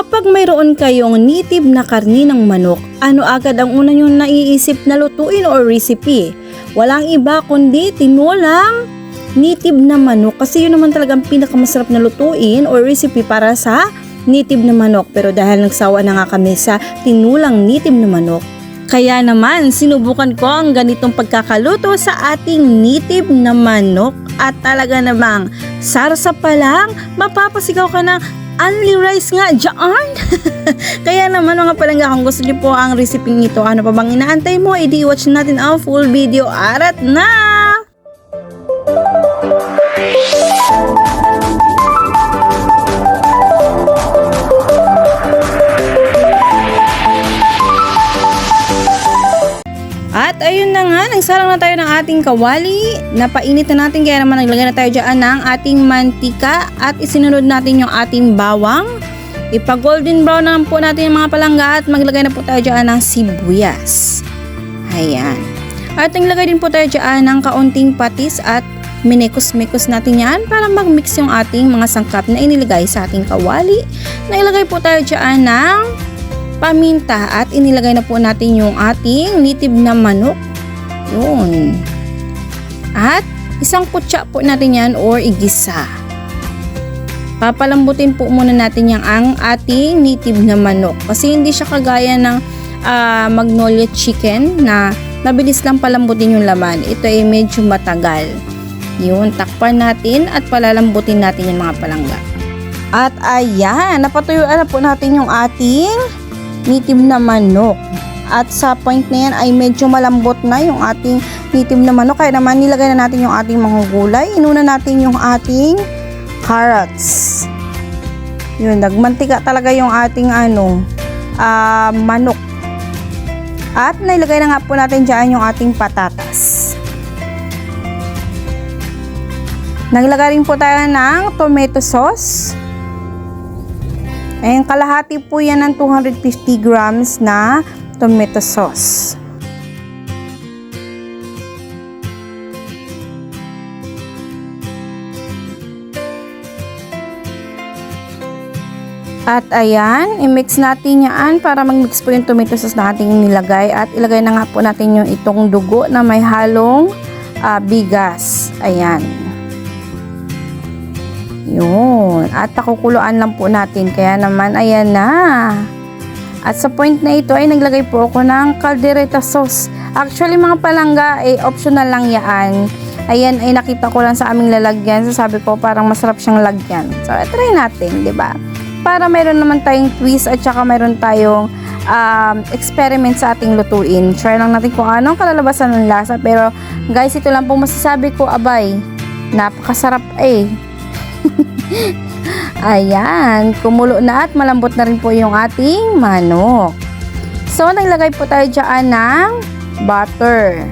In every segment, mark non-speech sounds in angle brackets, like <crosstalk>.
Kapag mayroon kayong native na karni ng manok, ano agad ang una nyo naiisip na lutuin or recipe? Walang iba kundi tinulang native na manok kasi yun naman talagang pinakamasarap na lutuin or recipe para sa native na manok. Pero dahil nagsawa na nga kami sa tinulang native na manok, kaya naman sinubukan ko ang ganitong pagkakaluto sa ating native na manok at talaga namang sarsa pa lang, mapapasigaw ka ng only rice nga dyan. <laughs> Kaya naman mga palangga, kung gusto niyo po ang recipe nito, ano pa bang inaantay mo, edi watch natin ang full video. Arat na! Ayun na nga, nagsalang na tayo ng ating kawali. Napainit na natin kaya naman naglagay na tayo dyan ng ating mantika at isinunod natin yung ating bawang. Ipa-golden brown na po natin yung mga palangga at maglagay na po tayo dyan ng sibuyas. Ayan. At naglagay din po tayo dyan ng kaunting patis at minekos-mekos natin yan para mag-mix yung ating mga sangkap na inilagay sa ating kawali. Nailagay po tayo dyan ng paminta at inilagay na po natin yung ating native na manok. Yun. At isang kutsa po natin yan or igisa. Papalambutin po muna natin yung ang ating native na manok kasi hindi siya kagaya ng ah, magnolia chicken na mabilis lang palambutin yung laman. Ito ay medyo matagal. Yun, takpan natin at palalambutin natin yung mga palangga. At ayan, napatuyuan na po natin yung ating native na manok. At sa point na yan ay medyo malambot na yung ating native na manok. Kaya naman nilagay na natin yung ating mga gulay. Inuna natin yung ating carrots. Yun, nagmantika talaga yung ating ano, ah, manok. At nailagay na nga po natin dyan yung ating patatas. Naglagay rin po tayo ng tomato sauce. Ayan, kalahati po yan ng 250 grams na tomato sauce. At ayan, i-mix natin yan para mag-mix po yung tomato sauce na ating nilagay. At ilagay na nga po natin yung itong dugo na may halong ah, bigas. Ayan. At nakukuluan lang po natin. Kaya naman, ayan na. At sa point na ito ay naglagay po ako ng caldereta sauce. Actually mga palangga ay optional lang yan. Ayan ay nakita ko lang sa aming lalagyan. So sabi ko parang masarap siyang lagyan. So try natin, di ba? Para meron naman tayong twist at saka meron tayong um, experiment sa ating lutuin. Try lang natin kung anong kalalabasan ng lasa. Pero guys, ito lang po masasabi ko, abay, napakasarap eh. <laughs> Ayan, kumulo na at malambot na rin po yung ating manok. So, naglagay po tayo dyan ng butter.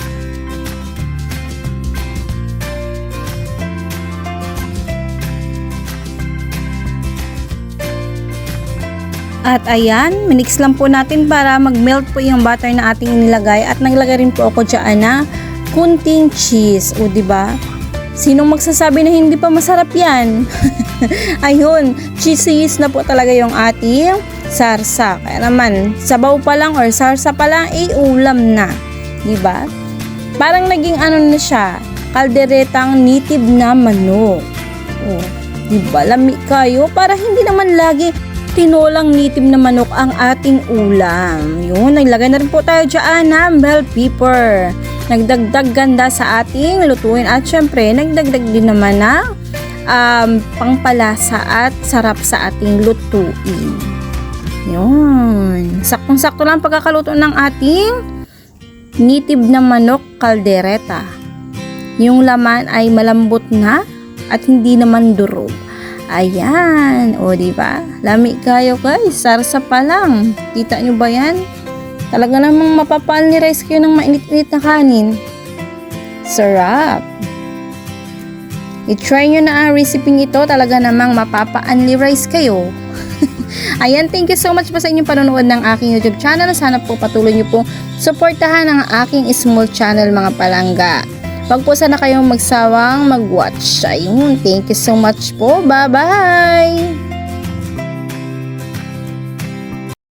At ayan, minix lang po natin para mag-melt po yung butter na ating inilagay at naglagay rin po ako dyan na kunting cheese. O, ba? Sinong magsasabi na hindi pa masarap yan? <laughs> Ayun, cheesiest na po talaga yung ating sarsa. Kaya naman, sabaw pa lang or sarsa pa lang, eh ulam na. Ba? Parang naging ano na siya, kalderetang native na manok. Oh, di ba? Lami kayo para hindi naman lagi tinolang native na manok ang ating ulam. Yun, naglagay na rin po tayo dyan ng bell pepper. Nagdagdag ganda sa ating lutuin at syempre, nagdagdag din naman na um, pangpalasa at sarap sa ating lutuin. Yun. Saktong-sakto lang pagkakaluto ng ating native na manok kaldereta. Yung laman ay malambot na at hindi naman durog. Ayan. O, di ba? Lami kayo guys. Sarsa pa lang. Kita nyo ba yan? Talaga namang mapapal ni rice ng mainit-init na kanin. Sarap. I-try nyo na ang recipe ito. Talaga namang mapapa-unli rice kayo. <laughs> Ayan, thank you so much po sa inyong panonood ng aking YouTube channel. Sana po patuloy nyo pong supportahan ang aking small channel mga palangga. Huwag po sana kayong magsawang mag-watch. Ayun, thank you so much po. Bye-bye!